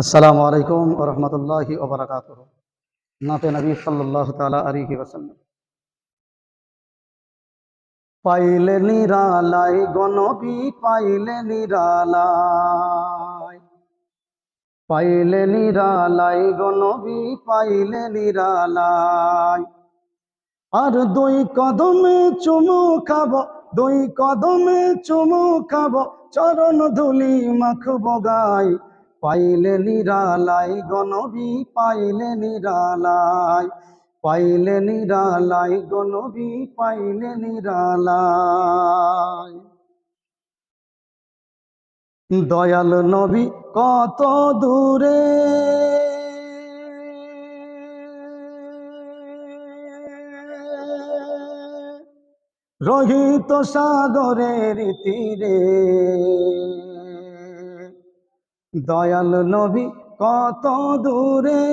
আসসালামু আলাইকুম রহমতুল্লাহি ওবরাকাত নাতে নবী সাল্লাহ তালা আলিহি ওসাল্লাম পাইলে নিরালাই গনবী পাইলে নিরালাই। পাইলে নিরালাই গনবী পাইলে নিরালাই। আর দুই কদমে চুমু খাব, দুই কদমে চুমু খাব, চরণ ধুলি মাখব গাই পাইলে নিরালাই, গণবি পাইলে নিরালাই। পাইলে নিরালাই, গণবি পাইলে নিরালাই। দয়াল নবী কত দূরে? রহিত সাগরের তীরে। দয়াল নবী কত দূরে?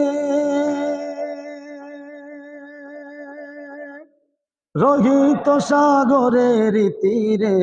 রহিত সাগরের তীরে।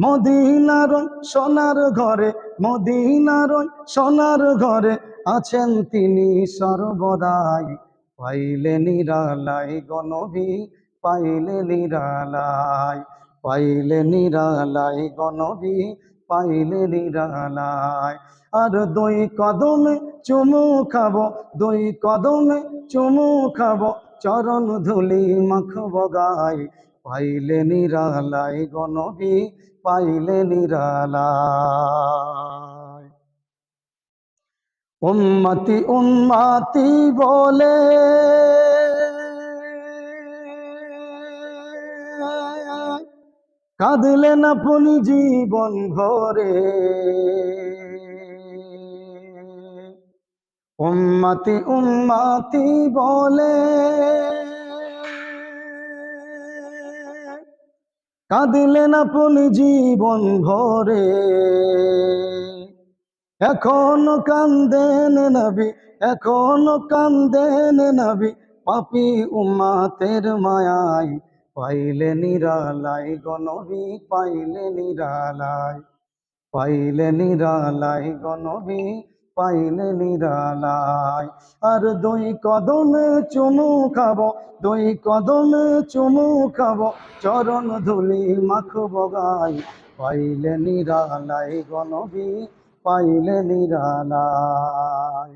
মদিনার সোনার ঘরে, মদিনার সোনার ঘরে আছেন তিনি সর্বদাই। পাইলে নিরালাই গনবী পাইলে নিরালাই। পাইলে নিরালাই গনবী পাইলে নিরালাই আর দুই কদমে চুমু খাব, দুই কদমে চুমু খাব, চরণ ধুলি মাখব গাই পাইলে নিরালাই গনবী পাইলে নিরালাই উম্মতি উম্মাতি বলে কাঁদলেন আপনি জীবন ভরে। উম্মতি উম্মাতি বলে কাঁদিলেন আপনি জীবন ভরে। এখনও কান্দেন নবী, এখনও কান্দেন নবী, পাপি উম্মাতের মায়াই পাইলে নিরালাই গনবী পাইলে নিরালাই। পাইলে নিরালাই গনবী পাইলে নিরালাই। আর দুই কদমে চুমু খাব, দুই কদমে চুমু খাব, চরণ ধুলি মাখব গাই পাইলে নিরালাই গনবী পাইলে নিরালাই।